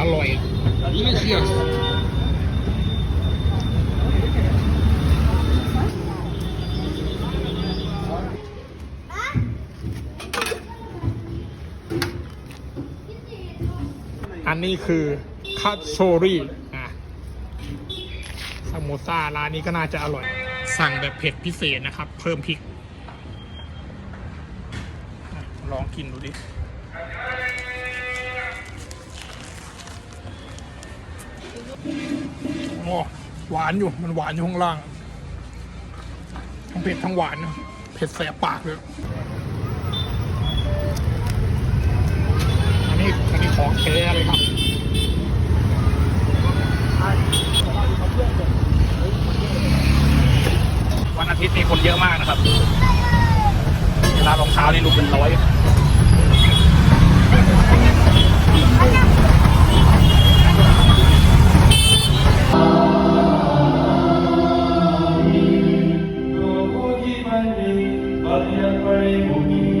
อร่อยไม่เชื่ออันนี้คือคัตโชริอะซามโมซาร้านนี้ก็น่าจะอร่อย สั่งแบบเผ็ดพิเศษนะครับ เพิ่มพริก ลองกินดูดิ โอ้หวานอยู่มันหวานอยู่ข้างล่าง ทั้งเผ็ดทั้งหวานนะเผ็ดแสบปากเลย อันนี้อันนี้ของแท้เลยครับวันอาทิตย์นี่คนเยอะมากนะครับ เวลารองเท้านี่ลูกเป็นร้อย Maria for you.